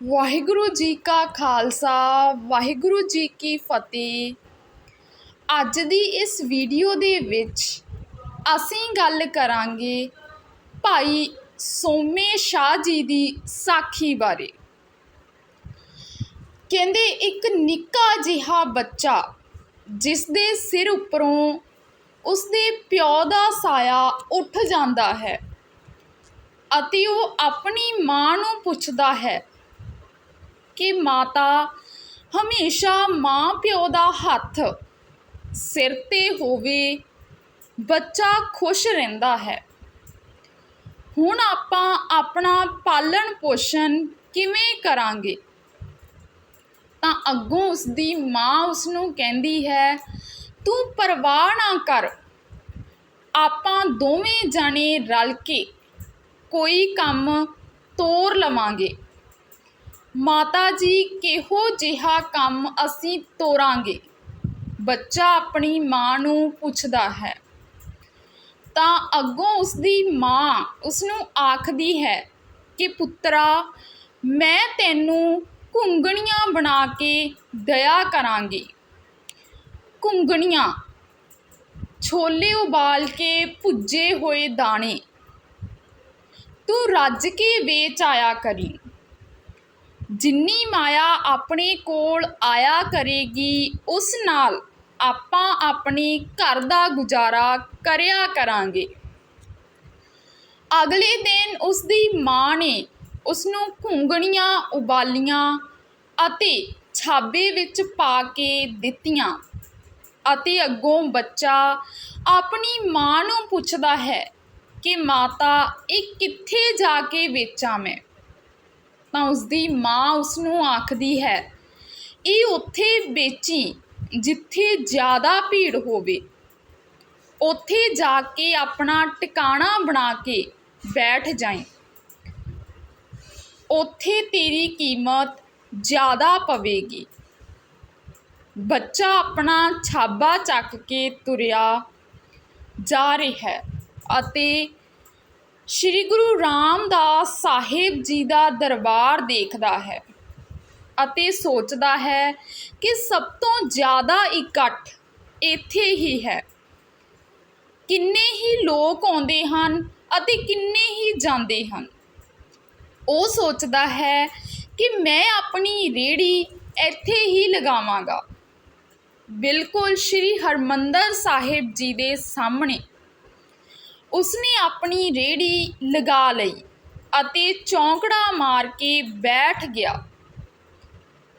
ਵਾਹਿਗੁਰੂ ਜੀ ਕਾ ਖਾਲਸਾ, ਵਾਹਿਗੁਰੂ ਜੀ ਕੀ ਫਤਿਹ। ਅੱਜ ਦੀ ਇਸ ਵੀਡੀਓ ਦੇ ਵਿੱਚ ਅਸੀਂ ਗੱਲ ਕਰਾਂਗੇ ਭਾਈ ਸੋਮੇ ਸ਼ਾਹ ਜੀ ਦੀ ਸਾਖੀ ਬਾਰੇ। ਕਹਿੰਦੇ ਇੱਕ ਨਿੱਕਾ ਜਿਹਾ ਬੱਚਾ ਜਿਸ ਦੇ ਸਿਰ ਉੱਪਰੋਂ ਉਸਦੇ ਪਿਓ ਦਾ ਸਾਇਆ ਉੱਠ ਜਾਂਦਾ ਹੈ ਅਤੇ ਉਹ ਆਪਣੀ ਮਾਂ ਨੂੰ ਪੁੱਛਦਾ ਹੈ ਕਿ ਮਾਤਾ ਹਮੇਸ਼ਾ ਮਾਂ ਪਿਓ ਦਾ ਹੱਥ ਸਿਰ ਤੇ ਹੋਵੇ, ਬੱਚਾ ਖੁਸ਼ ਰਹਿੰਦਾ ਹੈ। ਹੁਣ ਆਪਾਂ ਆਪਣਾ ਪਾਲਣ ਪੋਸ਼ਣ ਕਿਵੇਂ ਕਰਾਂਗੇ? ਤਾਂ ਅੱਗੋਂ ਉਸਦੀ ਮਾਂ ਉਸ ਨੂੰ ਕਹਿੰਦੀ ਹੈ, ਤੂੰ ਪਰਵਾਹ ਨਾ ਕਰ। ਆਪਾਂ ਦੋਵੇਂ ਜਾਣੇ ਰਲ ਕੇ ਕੋਈ ਕੰਮ ਤੋਰ ਲਵਾਂਗੇ। ਮਾਤਾ ਜੀ, ਕਿਹੋ ਜਿਹਾ ਕੰਮ ਅਸੀਂ ਤੋਰਾਂਗੇ? ਬੱਚਾ ਆਪਣੀ ਮਾਂ ਨੂੰ ਪੁੱਛਦਾ ਹੈ। ਤਾਂ ਅੱਗੋਂ ਉਸਦੀ ਮਾਂ ਉਸ ਨੂੰ ਆਖਦੀ ਹੈ ਕਿ, ਪੁੱਤਰਾ, ਮੈਂ ਤੈਨੂੰ ਘੁੰਗਣੀਆਂ ਬਣਾ ਕੇ ਦਇਆ ਕਰਾਂਗੀ। ਘੁੰਗਣੀਆਂ, ਛੋਲੇ ਉਬਾਲ ਕੇ ਭੁੱਜੇ ਹੋਏ ਦਾਣੇ। ਤੂੰ ਰੱਜ ਕੇ ਵੇਚ ਆਇਆ ਕਰੀ। ਜਿੰਨੀ ਮਾਇਆ ਆਪਣੇ ਕੋਲ ਆਇਆ ਕਰੇਗੀ, ਉਸ ਨਾਲ ਆਪਾਂ ਆਪਣੇ ਘਰ ਦਾ ਗੁਜ਼ਾਰਾ ਕਰਿਆ ਕਰਾਂਗੇ। ਅਗਲੇ ਦਿਨ ਉਸ ਦੀ ਮਾਂ ਨੇ ਉਸ ਨੂੰ ਘੁੰਗਣੀਆਂ ਉਬਾਲੀਆਂ ਅਤੇ ਛਾਬੇ ਵਿੱਚ ਪਾ ਕੇ ਦਿੱਤੀਆਂ ਅਤੇ ਅੱਗੋਂ ਬੱਚਾ ਆਪਣੀ ਮਾਂ ਨੂੰ ਪੁੱਛਦਾ ਹੈ ਕਿ, ਮਾਤਾ, ਇਹ ਕਿੱਥੇ ਜਾ ਕੇ ਵੇਚਾਂ ਮੈਂ? ਤਾਂ ਉਸਦੀ ਮਾਂ ਉਸ ਨੂੰ ਆਖਦੀ ਹੈ, ਇਹ ਉੱਥੇ ਵੇਚੀ ਜਿੱਥੇ ਜ਼ਿਆਦਾ ਭੀੜ ਹੋਵੇ। ਉੱਥੇ ਜਾ ਕੇ ਆਪਣਾ ਟਿਕਾਣਾ ਬਣਾ ਕੇ ਬੈਠ ਜਾਏ ਉੱਥੇ ਤੇਰੀ ਕੀਮਤ ਜ਼ਿਆਦਾ ਪਵੇਗੀ। ਬੱਚਾ ਆਪਣਾ ਛਾਬਾ ਚੱਕ ਕੇ ਤੁਰਿਆ ਜਾ ਰਿਹਾ ਹੈ ਅਤੇ ਸ੍ਰੀ ਗੁਰੂ ਰਾਮਦਾਸ ਸਾਹਿਬ ਜੀ ਦਾ ਦਰਬਾਰ ਦੇਖਦਾ ਹੈ ਅਤੇ ਸੋਚਦਾ ਹੈ ਕਿ ਸਭ ਤੋਂ ਜ਼ਿਆਦਾ ਇਕੱਠ ਇੱਥੇ ਹੀ ਹੈ। ਕਿੰਨੇ ਹੀ ਲੋਕ ਆਉਂਦੇ ਹਨ ਅਤੇ ਕਿੰਨੇ ਹੀ ਜਾਂਦੇ ਹਨ। ਉਹ ਸੋਚਦਾ ਹੈ ਕਿ ਮੈਂ ਆਪਣੀ ਰੇੜੀ ਇੱਥੇ ਹੀ ਲਗਾਵਾਂਗਾ। ਬਿਲਕੁਲ ਸ੍ਰੀ ਹਰਮੰਦਰ ਸਾਹਿਬ ਜੀ ਦੇ ਸਾਹਮਣੇ ਉਸਨੇ ਆਪਣੀ ਰੇਹੜੀ ਲਗਾ ਲਈ ਅਤੇ ਚੌਂਕੜਾ ਮਾਰ ਕੇ ਬੈਠ ਗਿਆ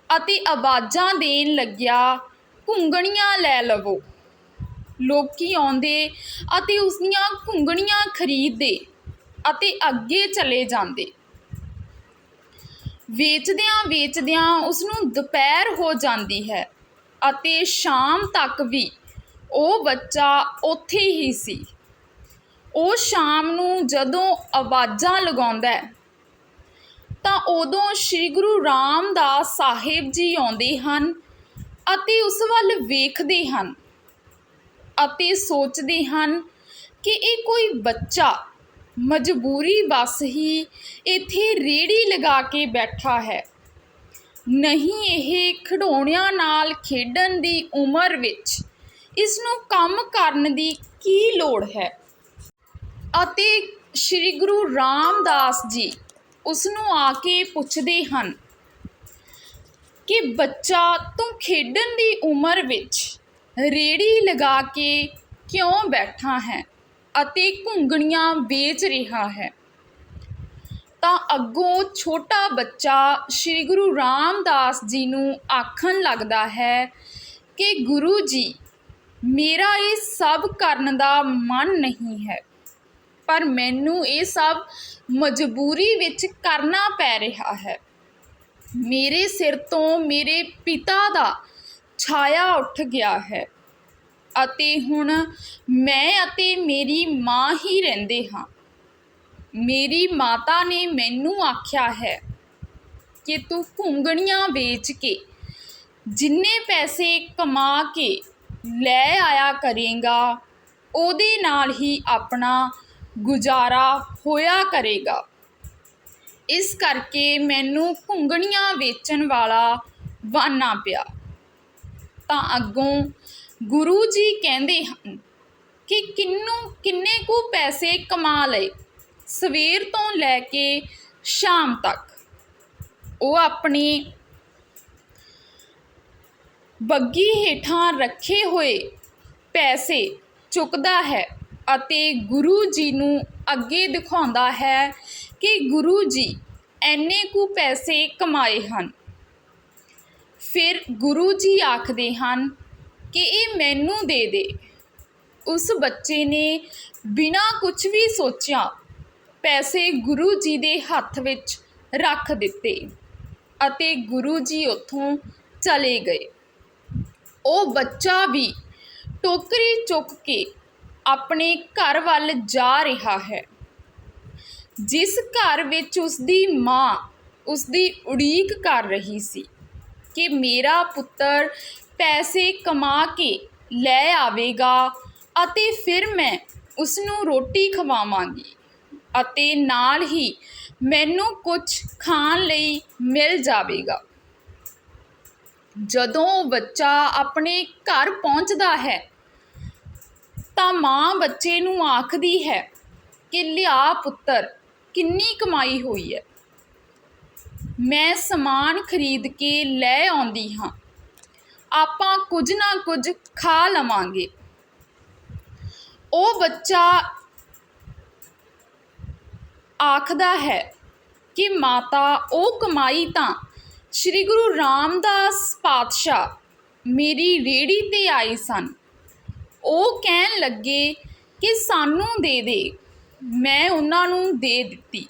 ਅਤੇ ਆਵਾਜ਼ਾਂ ਦੇਣ ਲੱਗਿਆ, ਘੁੰਗਣੀਆਂ ਲੈ ਲਵੋ। ਲੋਕੀ ਆਉਂਦੇ ਅਤੇ ਉਸ ਦੀਆਂ ਘੁੰਗਣੀਆਂ ਖਰੀਦਦੇ ਅਤੇ ਅੱਗੇ ਚਲੇ ਜਾਂਦੇ। ਵੇਚਦਿਆਂ ਵੇਚਦਿਆਂ ਉਸ ਨੂੰ ਦੁਪਹਿਰ ਹੋ ਜਾਂਦੀ ਹੈ ਅਤੇ ਸ਼ਾਮ ਤੱਕ ਵੀ ਉਹ ਬੱਚਾ ਉੱਥੇ ਹੀ ਸੀ। ਉਹ ਸ਼ਾਮ ਨੂੰ ਜਦੋਂ ਆਵਾਜ਼ਾਂ ਲਗਾਉਂਦਾ ਤਾਂ ਉਦੋਂ ਸ੍ਰੀ ਗੁਰੂ ਰਾਮਦਾਸ ਸਾਹਿਬ ਜੀ ਆਉਂਦੇ ਹਨ ਅਤੇ ਉਸ ਵੱਲ ਵੇਖਦੇ ਹਨ ਅਤੇ ਸੋਚਦੇ ਹਨ ਕਿ ਇਹ ਕੋਈ ਬੱਚਾ, ਮਜਬੂਰੀ ਬਸ ਹੀ ਇੱਥੇ ਰੇੜੀ ਲਗਾ ਕੇ ਬੈਠਾ ਹੈ। ਨਹੀਂ ਇਹ ਖਿਡੌਣਿਆਂ ਨਾਲ ਖੇਡਣ ਦੀ ਉਮਰ ਵਿੱਚ ਇਸ ਨੂੰ ਕੰਮ ਕਰਨ ਦੀ ਕੀ ਲੋੜ ਹੈ? ਅਤੇ ਸ੍ਰੀ ਗੁਰੂ ਰਾਮਦਾਸ ਜੀ ਉਸ ਨੂੰ ਆ ਕੇ ਪੁੱਛਦੇ ਹਨ ਕਿ ਬੱਚਾ, ਤੂੰ ਖੇਡਣ ਦੀ ਉਮਰ ਵਿੱਚ ਰੇੜੀ ਲਗਾ ਕੇ ਕਿਉਂ ਬੈਠਾ ਹੈ ਅਤੇ ਘੁੰਗਣੀਆਂ ਵੇਚ ਰਿਹਾ ਹੈ? ਤਾਂ ਅੱਗੋਂ ਛੋਟਾ ਬੱਚਾ ਸ੍ਰੀ ਗੁਰੂ ਰਾਮਦਾਸ ਜੀ ਨੂੰ ਆਖਣ ਲੱਗਦਾ ਹੈ ਕਿ ਗੁਰੂ ਜੀ, ਮੇਰਾ ਇਹ ਸਭ ਕਰਨ ਦਾ ਮਨ ਨਹੀਂ ਹੈ। ਪਰ ਮੈਨੂੰ ਇਹ ਸਭ ਮਜਬੂਰੀ ਵਿੱਚ ਕਰਨਾ ਪੈ ਰਿਹਾ ਹੈ। ਮੇਰੇ ਸਿਰ ਤੋਂ ਮੇਰੇ ਪਿਤਾ ਦਾ ਛਾਇਆ ਉੱਠ ਗਿਆ ਹੈ ਅਤੇ ਹੁਣ ਮੈਂ ਅਤੇ ਮੇਰੀ ਮਾਂ ਹੀ ਰਹਿੰਦੇ ਹਾਂ। ਮੇਰੀ ਮਾਤਾ ਨੇ ਮੈਨੂੰ ਆਖਿਆ ਹੈ ਕਿ ਤੂੰ ਘੁੰਗਣੀਆਂ ਵੇਚ ਕੇ ਜਿੰਨੇ ਪੈਸੇ ਕਮਾ ਕੇ ਲੈ ਆਇਆ ਕਰੇਗਾ, ਉਹਦੇ ਨਾਲ ਹੀ ਆਪਣਾ ਗੁਜ਼ਾਰਾ ਹੋਇਆ ਕਰੇਗਾ। ਇਸ ਕਰਕੇ ਮੈਨੂੰ ਘੁੰਗਣੀਆਂ ਵੇਚਣ ਵਾਲਾ ਬਣਨਾ ਪਿਆ। ਤਾਂ ਅੱਗੋਂ ਗੁਰੂ ਜੀ ਕਹਿੰਦੇ ਹਨ ਕਿ ਕਿੰਨੂੰ ਕਿੰਨੇ ਕੁ ਪੈਸੇ ਕਮਾ ਲਏ ਸਵੇਰ ਤੋਂ ਲੈ ਕੇ ਸ਼ਾਮ ਤੱਕ। ਉਹ ਆਪਣੀ ਬੱਗੀ ਹੇਠਾਂ ਰੱਖੇ ਹੋਏ ਪੈਸੇ ਚੁੱਕਦਾ ਹੈ। ਅਤੇ ਗੁਰੂ ਜੀ ਨੂੰ ਅੱਗੇ ਦਿਖਾਉਂਦਾ ਹੈ ਕਿ ਗੁਰੂ ਜੀ ਐਨੇ ਕੁ ਪੈਸੇ ਕਮਾਏ ਹਨ। ਫਿਰ ਗੁਰੂ ਜੀ ਆਖਦੇ ਹਨ ਕਿ ਇਹ ਮੈਨੂੰ ਦੇ ਦੇ। ਉਸ ਬੱਚੇ ਨੇ ਬਿਨਾਂ ਕੁਝ ਵੀ ਸੋਚਿਆ ਪੈਸੇ ਗੁਰੂ ਜੀ ਦੇ ਹੱਥ ਵਿੱਚ ਰੱਖ ਦਿੱਤੇ ਅਤੇ ਗੁਰੂ ਜੀ ਉੱਥੋਂ ਚਲੇ ਗਏ। ਉਹ ਬੱਚਾ ਵੀ ਟੋਕਰੀ ਚੁੱਕ ਕੇ ਆਪਣੇ ਘਰ ਵੱਲ ਜਾ ਰਿਹਾ ਹੈ। ਜਿਸ ਘਰ ਵਿੱਚ ਉਸਦੀ ਮਾਂ ਉਸਦੀ ਉਡੀਕ ਕਰ ਰਹੀ ਸੀ ਕਿ ਮੇਰਾ ਪੁੱਤਰ ਪੈਸੇ ਕਮਾ ਕੇ ਲੈ ਆਵੇਗਾ ਅਤੇ ਫਿਰ ਮੈਂ ਉਸ ਨੂੰ ਰੋਟੀ ਖਵਾਵਾਂਗੀ ਅਤੇ ਨਾਲ ਹੀ ਮੈਨੂੰ ਕੁਝ ਖਾਣ ਲਈ ਮਿਲ ਜਾਵੇਗਾ। ਜਦੋਂ ਬੱਚਾ ਆਪਣੇ ਘਰ ਪਹੁੰਚਦਾ ਹੈ ਤਾਂ ਮਾਂ ਬੱਚੇ ਨੂੰ ਆਖਦੀ ਹੈ ਕਿ ਲਿਆ ਪੁੱਤਰ, ਕਿੰਨੀ ਕਮਾਈ ਹੋਈ ਹੈ। ਮੈਂ ਸਮਾਨ ਖਰੀਦ ਕੇ ਲੈ ਆਉਂਦੀ ਹਾਂ। ਆਪਾਂ ਕੁਝ ਨਾ ਕੁਝ ਖਾ ਲਵਾਂਗੇ। ਉਹ ਬੱਚਾ ਆਖਦਾ ਹੈ ਕਿ ਮਾਤਾ, ਉਹ ਕਮਾਈ ਤਾਂ ਸ੍ਰੀ ਗੁਰੂ ਰਾਮਦਾਸ ਪਾਤਸ਼ਾਹ ਮੇਰੀ ਰੇੜੀ ਤੇ ਆਏ ਸਨ। ਉਹ ਕਹਿਣ ਲੱਗੇ ਕਿ ਸਾਨੂੰ ਦੇ ਦੇ। ਮੈਂ ਉਹਨਾਂ ਨੂੰ ਦੇ ਦਿੱਤੀ।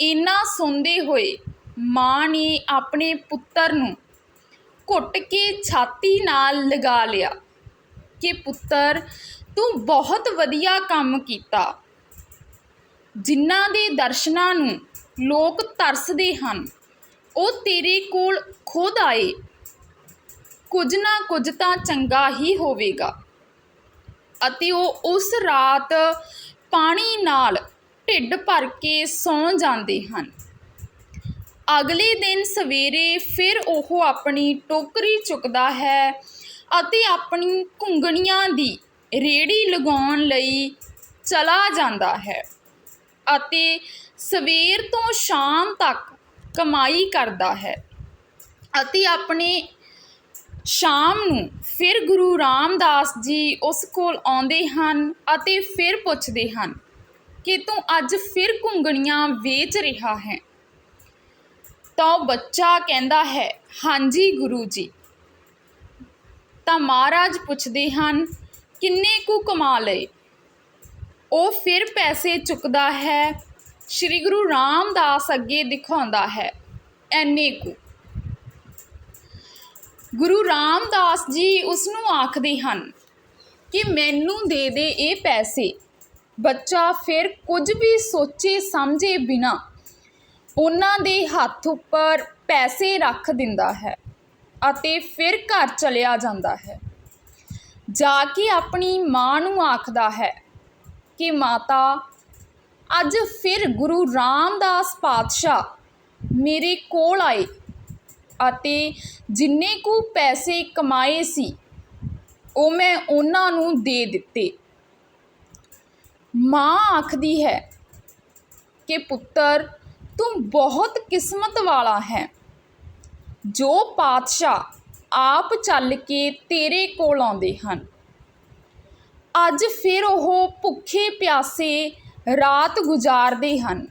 ਇੰਨਾ ਸੁਣਦੇ ਹੋਏ ਮਾਂ ਨੇ ਆਪਣੇ ਪੁੱਤਰ ਨੂੰ ਘੁੱਟ ਕੇ ਛਾਤੀ ਨਾਲ ਲਗਾ ਲਿਆ ਕਿ ਪੁੱਤਰ, ਤੂੰ ਬਹੁਤ ਵਧੀਆ ਕੰਮ ਕੀਤਾ। ਜਿਨ੍ਹਾਂ ਦੇ ਦਰਸ਼ਨਾਂ ਨੂੰ ਲੋਕ ਤਰਸਦੇ ਹਨ, ਉਹ ਤੇਰੇ ਕੋਲ ਖੁਦ ਆਏ। ਕੁਝ ਨਾ ਕੁਝ ਤਾਂ ਚੰਗਾ ਹੀ ਹੋਵੇਗਾ। ਅਤੇ ਉਹ ਉਸ ਰਾਤ ਪਾਣੀ ਨਾਲ ਢਿੱਡ ਭਰ ਕੇ ਸੌਂ ਜਾਂਦੇ ਹਨ। ਅਗਲੇ ਦਿਨ ਸਵੇਰੇ ਫਿਰ ਉਹ ਆਪਣੀ ਟੋਕਰੀ ਚੁੱਕਦਾ ਹੈ ਅਤੇ ਆਪਣੀ ਘੁੰਗਣੀਆਂ ਦੀ ਰੇੜੀ ਲਗਾਉਣ ਲਈ ਚਲਾ ਜਾਂਦਾ ਹੈ ਅਤੇ ਸਵੇਰ ਤੋਂ ਸ਼ਾਮ ਤੱਕ ਕਮਾਈ ਕਰਦਾ ਹੈ ਅਤੇ ਆਪਣੇ ਸ਼ਾਮ ਨੂੰ ਫਿਰ ਗੁਰੂ ਰਾਮਦਾਸ ਜੀ ਉਸ ਕੋਲ ਆਉਂਦੇ ਹਨ ਅਤੇ ਫਿਰ ਪੁੱਛਦੇ ਹਨ ਕਿ ਤੂੰ ਅੱਜ ਫਿਰ ਘੁੰਗਣੀਆਂ ਵੇਚ ਰਿਹਾ ਹੈ? ਤਾਂ ਉਹ ਬੱਚਾ ਕਹਿੰਦਾ ਹੈ, ਹਾਂਜੀ ਗੁਰੂ ਜੀ। ਤਾਂ ਮਹਾਰਾਜ ਪੁੱਛਦੇ ਹਨ, ਕਿੰਨੇ ਕੁ ਕਮਾ ਲਏ? ਉਹ ਫਿਰ ਪੈਸੇ ਚੁੱਕਦਾ ਹੈ, ਸ੍ਰੀ ਗੁਰੂ ਰਾਮਦਾਸ ਅੱਗੇ ਦਿਖਾਉਂਦਾ ਹੈ, ਐਨੇ ਕੁ। ਗੁਰੂ ਰਾਮਦਾਸ ਜੀ ਉਸ ਨੂੰ ਆਖਦੇ ਹਨ ਕਿ ਮੈਨੂੰ ਦੇ ਦੇ ਇਹ ਪੈਸੇ। ਬੱਚਾ ਫਿਰ ਕੁਝ ਵੀ ਸੋਚੇ ਸਮਝੇ ਬਿਨਾ ਉਹਨਾਂ ਦੇ ਹੱਥ ਉੱਪਰ ਪੈਸੇ ਰੱਖ ਦਿੰਦਾ ਹੈ ਅਤੇ ਫਿਰ ਘਰ ਚਲਿਆ ਜਾਂਦਾ ਹੈ। ਜਾ ਕੇ ਆਪਣੀ ਮਾਂ ਨੂੰ ਆਖਦਾ ਹੈ ਕਿ, ਮਾਤਾ, ਅੱਜ ਫਿਰ ਗੁਰੂ ਰਾਮਦਾਸ ਪਾਤਸ਼ਾਹ ਮੇਰੇ ਕੋਲ ਆਏ। ਅਤੇ ਜਿੰਨੇ ਕੁ ਪੈਸੇ ਕਮਾਏ ਸੀ, ਉਹ ਮੈਂ ਉਹਨਾਂ ਨੂੰ ਦੇ ਦਿੱਤੇ। ਮਾਂ ਆਖਦੀ ਹੈ ਕਿ, ਪੁੱਤਰ, ਤੂੰ ਬਹੁਤ ਕਿਸਮਤ ਵਾਲਾ ਹੈ। ਜੋ ਪਾਤਸ਼ਾਹ ਆਪ ਚੱਲ ਕੇ ਤੇਰੇ ਕੋਲ ਆਉਂਦੇ ਹਨ। ਅੱਜ ਫਿਰ ਉਹ ਭੁੱਖੇ ਪਿਆਸੇ ਰਾਤ ਗੁਜ਼ਾਰਦੇ ਹਨ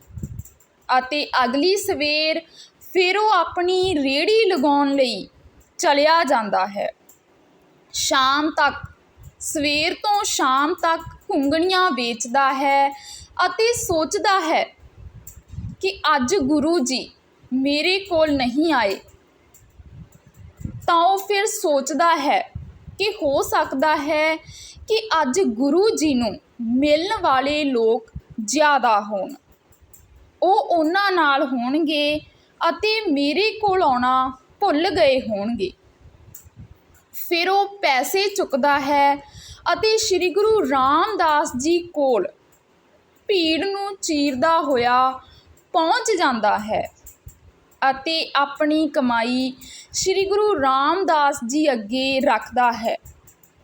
ਅਤੇ ਅਗਲੀ ਸਵੇਰ ਫਿਰ ਉਹ ਆਪਣੀ ਰੇਹੜੀ ਲਗਾਉਣ ਲਈ ਚਲਿਆ ਜਾਂਦਾ ਹੈ। ਸ਼ਾਮ ਤੱਕ, ਸਵੇਰ ਤੋਂ ਸ਼ਾਮ ਤੱਕ ਘੁੰਗਣੀਆਂ ਵੇਚਦਾ ਹੈ ਅਤੇ ਸੋਚਦਾ ਹੈ ਕਿ ਅੱਜ ਗੁਰੂ ਜੀ ਮੇਰੇ ਕੋਲ ਨਹੀਂ ਆਏ। ਤਾਂ ਉਹ ਫਿਰ ਸੋਚਦਾ ਹੈ ਕਿ ਹੋ ਸਕਦਾ ਹੈ ਕਿ ਅੱਜ ਗੁਰੂ ਜੀ ਨੂੰ ਮਿਲਣ ਵਾਲੇ ਲੋਕ ਜ਼ਿਆਦਾ ਹੋਣ। ਉਹ ਉਹਨਾਂ ਨਾਲ ਹੋਣਗੇ ਅਤੇ ਮੇਰੇ ਕੋਲ ਆਉਣਾ ਭੁੱਲ ਗਏ ਹੋਣਗੇ। ਫਿਰ ਉਹ ਪੈਸੇ ਚੁੱਕਦਾ ਹੈ ਅਤੇ ਸ੍ਰੀ ਗੁਰੂ ਰਾਮਦਾਸ ਜੀ ਕੋਲ ਭੀੜ ਨੂੰ ਚੀਰਦਾ ਹੋਇਆ ਪਹੁੰਚ ਜਾਂਦਾ ਹੈ ਅਤੇ ਆਪਣੀ ਕਮਾਈ ਸ੍ਰੀ ਗੁਰੂ ਰਾਮਦਾਸ ਜੀ ਅੱਗੇ ਰੱਖਦਾ ਹੈ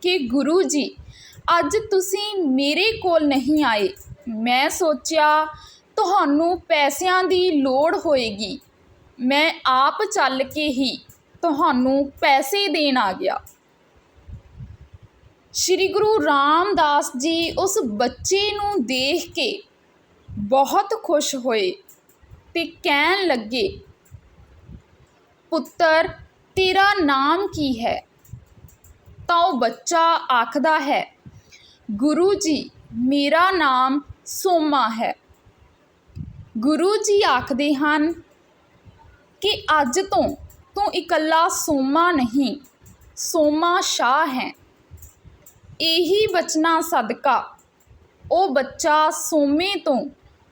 ਕਿ ਗੁਰੂ ਜੀ, ਅੱਜ ਤੁਸੀਂ ਮੇਰੇ ਕੋਲ ਨਹੀਂ ਆਏ। ਮੈਂ ਸੋਚਿਆ, ਤੁਹਾਨੂੰ ਪੈਸਿਆਂ ਦੀ ਲੋੜ ਹੋਏਗੀ। ਮੈਂ ਆਪ ਚੱਲ ਕੇ ਹੀ ਤੁਹਾਨੂੰ ਪੈਸੇ ਦੇਣ ਆ ਗਿਆ। ਸ੍ਰੀ ਗੁਰੂ ਰਾਮਦਾਸ ਜੀ ਉਸ ਬੱਚੇ ਨੂੰ ਦੇਖ ਕੇ ਬਹੁਤ ਖੁਸ਼ ਹੋਏ ਤੇ ਕਹਿਣ ਲੱਗੇ, ਪੁੱਤਰ, ਤੇਰਾ ਨਾਮ ਕੀ ਹੈ? ਤਾਂ ਉਹ ਬੱਚਾ ਆਖਦਾ ਹੈ, ਗੁਰੂ ਜੀ, ਮੇਰਾ ਨਾਮ ਸੋਮਾ ਹੈ। ਗੁਰੂ ਜੀ ਆਖਦੇ ਹਨ ਕਿ ਅੱਜ ਤੋਂ ਤੂੰ ਇਕੱਲਾ ਸੋਮਾ ਨਹੀਂ, ਸੋਮਾ ਸ਼ਾਹ ਹੈ। ਇਹੀ ਬਚਨਾ ਸਦਕਾ, ਉਹ ਬੱਚਾ ਸੋਮੇ ਤੋਂ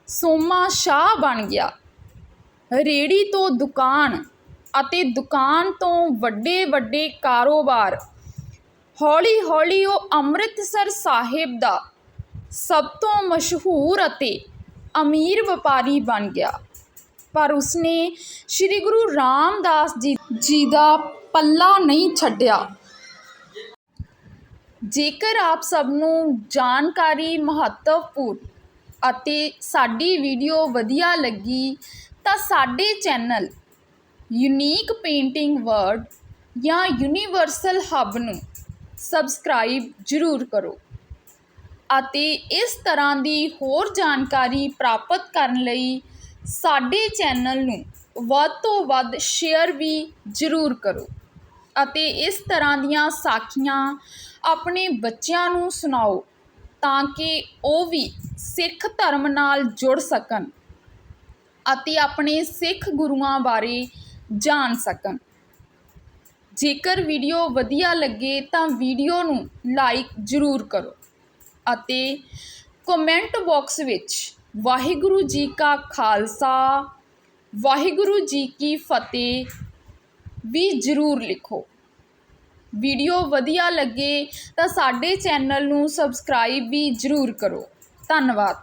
ਸੋਮਾ ਸ਼ਾਹ ਬਣ ਗਿਆ। ਰੇੜੀ ਤੋਂ ਦੁਕਾਨ ਅਤੇ ਦੁਕਾਨ ਤੋਂ ਵੱਡੇ ਵੱਡੇ ਕਾਰੋਬਾਰ ਹੌਲੀ ਹੌਲੀ ਉਹ ਅੰਮ੍ਰਿਤਸਰ ਸਾਹਿਬ ਦਾ ਸਭ ਤੋਂ ਮਸ਼ਹੂਰ ਅਤੇ ਅਮੀਰ ਵਪਾਰੀ ਬਣ ਗਿਆ। ਪਰ ਉਸਨੇ ਸ੍ਰੀ ਗੁਰੂ ਰਾਮਦਾਸ ਜੀ ਜੀ ਦਾ ਪੱਲਾ ਨਹੀਂ ਛੱਡਿਆ। ਜੇਕਰ ਆਪ ਸਭ ਨੂੰ ਜਾਣਕਾਰੀ ਮਹੱਤਵਪੂਰਨ ਅਤੇ ਸਾਡੀ ਵੀਡੀਓ ਵਧੀਆ ਲੱਗੀ, ਤਾਂ ਸਾਡੇ ਚੈਨਲ ਯੂਨੀਕ ਪੇਂਟਿੰਗ ਵਰਡ ਜਾਂ ਯੂਨੀਵਰਸਲ ਹੱਬ ਨੂੰ ਸਬਸਕ੍ਰਾਈਬ ਜ਼ਰੂਰ ਕਰੋ ਅਤੇ ਇਸ ਤਰ੍ਹਾਂ ਦੀ ਹੋਰ ਜਾਣਕਾਰੀ ਪ੍ਰਾਪਤ ਕਰਨ ਲਈ ਸਾਡੇ ਚੈਨਲ ਨੂੰ ਵੱਧ ਤੋਂ ਵੱਧ ਸ਼ੇਅਰ ਵੀ ਜ਼ਰੂਰ ਕਰੋ ਅਤੇ ਇਸ ਤਰ੍ਹਾਂ ਦੀਆਂ ਸਾਖੀਆਂ ਆਪਣੇ ਬੱਚਿਆਂ ਨੂੰ ਸੁਣਾਓ ਤਾਂ ਕਿ ਉਹ ਵੀ ਸਿੱਖ ਧਰਮ ਨਾਲ ਜੁੜ ਸਕਣ ਅਤੇ ਆਪਣੇ ਸਿੱਖ ਗੁਰੂਆਂ ਬਾਰੇ ਜਾਣ ਸਕਣ। ਜੇਕਰ ਵੀਡੀਓ ਵਧੀਆ ਲੱਗੇ ਤਾਂ ਵੀਡੀਓ ਨੂੰ ਲਾਈਕ ਜ਼ਰੂਰ ਕਰੋ ਅਤੇ ਕਮੈਂਟ ਬਾਕਸ ਵਿੱਚ ਵਾਹਿਗੁਰੂ ਜੀ ਕਾ ਖਾਲਸਾ, ਵਾਹਿਗੁਰੂ ਜੀ ਕੀ ਫਤਿਹ ਵੀ ਜ਼ਰੂਰ ਲਿਖੋ। ਵੀਡੀਓ ਵਧੀਆ ਲੱਗੇ ਤਾਂ ਸਾਡੇ ਚੈਨਲ ਨੂੰ ਸਬਸਕ੍ਰਾਈਬ ਵੀ ਜ਼ਰੂਰ ਕਰੋ। ਧੰਨਵਾਦ।